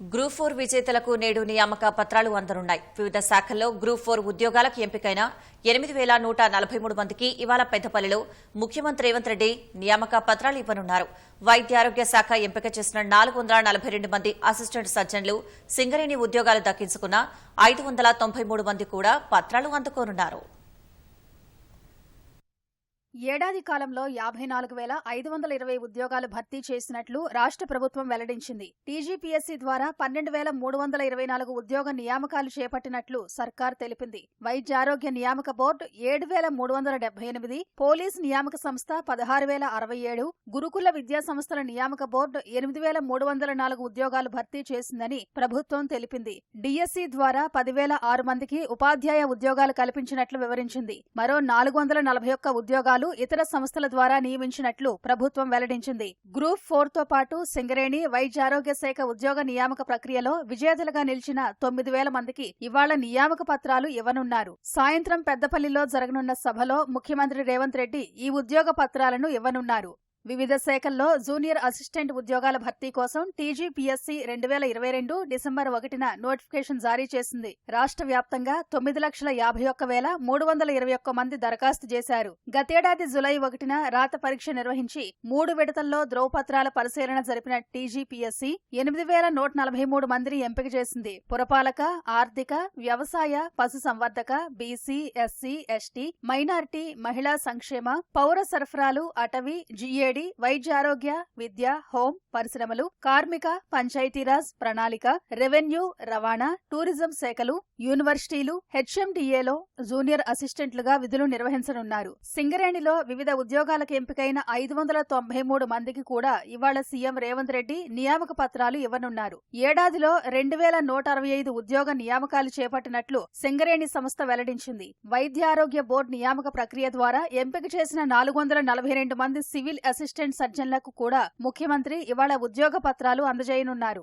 Group four విజేతలకు నేడు నియామక పత్రాలు అందనున్నాయి. వివిధ శాఖల్లో గ్రూప్ ఫోర్ ఉద్యోగాలకు ఎంపికైన ఎనిమిది వేల నూట నలభై మూడు మందికి ఇవాళ పెద్దపల్లిలో ముఖ్యమంత్రి రేవంత్ రెడ్డి నియామక పత్రాలు ఇవ్వనున్నారు. వైద్య ఆరోగ్య శాఖ ఎంపిక చేసిన నాలుగు వందల నలభై రెండు మంది అసిస్టెంట్ సర్జన్లు సింగరేణి ఉద్యోగాలు దక్కించుకున్న ఐదు వందల తొంభై మూడు మంది కూడా పత్రాలు అందుకోనున్నారు. ఏడాది కాలంలో యాభై నాలుగు వేల ఐదు వందల ఇరవై ఉద్యోగాలు భర్తీ చేసినట్లు రాష్ట్ర ప్రభుత్వం వెల్లడించింది. టీజీపీఎస్సీ ద్వారా పన్నెండు వేల మూడు వందల ఇరవై నాలుగు ఉద్యోగ నియామకాలు చేపట్టినట్లు సర్కార్ తెలిపింది. వైద్యారోగ్య నియామక బోర్డు ఏడు వేల మూడు వందల డెబ్బై ఎనిమిది పోలీస్ నియామక సంస్థ పదహారు వేల అరవై ఏడు గురుకుల విద్యా సంస్థల నియామక బోర్డు ఎనిమిది వేల మూడు వందల నాలుగు ఉద్యోగాలు భర్తీ చేసిందని ప్రభుత్వం తెలిపింది. డిఎస్సీ ద్వారా పదివేల ఆరు మందికి ఉపాధ్యాయ ఉద్యోగాలు కల్పించినట్లు వివరించింది. మరో నాలుగు వందల నలభై ఒక్క ఉద్యోగాలు ఇతర సంస్థల ద్వారా నియమించినట్లు ప్రభుత్వం వెల్లడించింది. గ్రూప్ ఫోర్తో పాటు సింగరేణి వైద్యారోగ్య శాఖ ఉద్యోగ నియామక ప్రక్రియలో విజేతలుగా నిలిచిన తొమ్మిది వేల మందికి ఇవాళ నియామక పత్రాలు ఇవ్వనున్నారు. సాయంత్రం పెద్దపల్లిలో జరగనున్న సభలో ముఖ్యమంత్రి రేవంత్ రెడ్డి ఈ ఉద్యోగ పత్రాలను ఇవ్వనున్నారు. వివిధ శాఖల్లో జూనియర్ అసిస్టెంట్ ఉద్యోగాల భర్తీ కోసం టీజీపీఎస్సీ రెండు వేల ఇరవై రెండు డిసెంబర్ ఒకటిన నోటిఫికేషన్ జారీ చేసింది. రాష్ట్ర వ్యాప్తంగా తొమ్మిది లక్షల యాభై ఒక్క వేల మూడు వందల ఇరవై ఒక్క మంది దరఖాస్తు చేశారు. గతేడాది జులై ఒకటిన రాత పరీక్ష నిర్వహించి మూడు విడతల్లో ధ్రువపత్రాల పరిశీలన జరిపిన టీజీపీఎస్సీ ఎనిమిది వేల నూట నలభై మూడు మందిని ఎంపిక చేసింది. పురపాలక ఆర్థిక వ్యవసాయ పశు సంవర్ధక బీసీ ఎస్సీ ఎస్టీ మైనారిటీ మహిళా సంక్షేమ పౌర సరఫరాలు అటవీ జీఏడి వైద్యారోగ్య విద్య హోం పరిశ్రమలు కార్మిక పంచాయతీరాజ్ ప్రణాళిక రెవెన్యూ రవాణా టూరిజం శాఖలు యూనివర్సిటీలు హెచ్ఎండిఏలో జూనియర్ అసిస్టెంట్లుగా విధులు నిర్వహించనున్నారు. సింగరేణిలో వివిధ ఉద్యోగాలకు ఎంపికైన ఐదు వందల తొంభై మూడు మందికి కూడా ఇవాళ సీఎం రేవంత్ రెడ్డి నియామక పత్రాలు ఇవ్వనున్నారు. ఏడాదిలో రెండు వేల నూట అరవై ఐదు ఉద్యోగ నియామకాలు చేపట్టినట్లు సింగరేణి సంస్థ వెల్లడించింది. వైద్యారోగ్య బోర్డు నియామక ప్రక్రియ ద్వారా ఎంపిక చేసిన నాలుగు వందల నలభై రెండు మంది సివిల్ అసిస్టెంట్ సర్జన్లకు కూడా ముఖ్యమంత్రి ఇవాళ ఉద్యోగ పత్రాలు అందజేయనున్నారు.